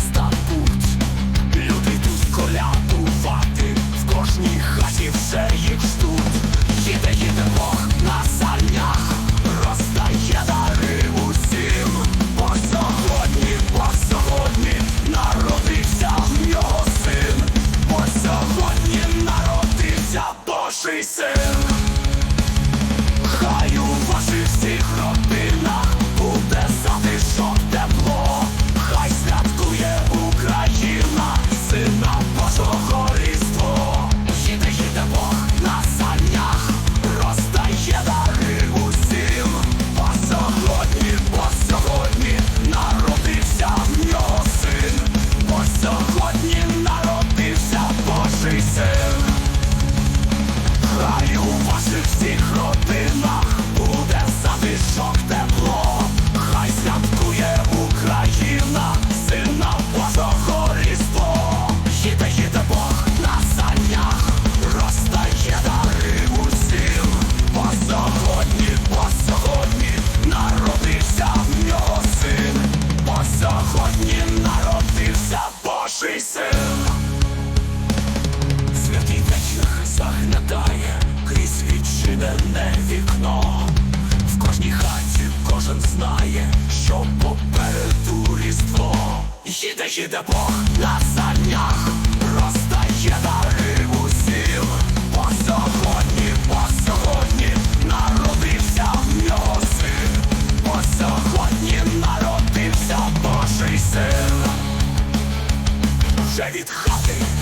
міста. вікно, в кожній хаті кожен знає, що попереду різдво. Їде, їде Бог на санях, роздає дари сіл. По сьогодні, по сьогодні народився в нього син. По сьогодні народився Божий син. Вже від хати.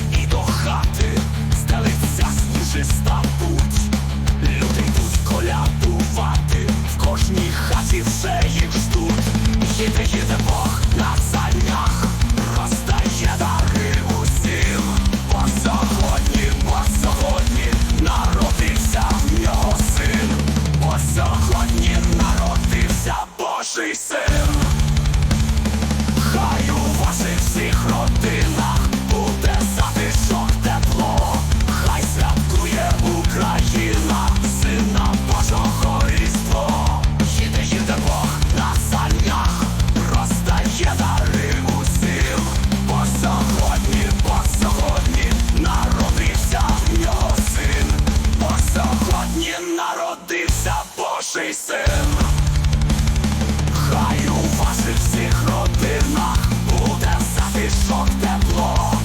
наший син, хай у ваших всіх родинах буде затишок тепло.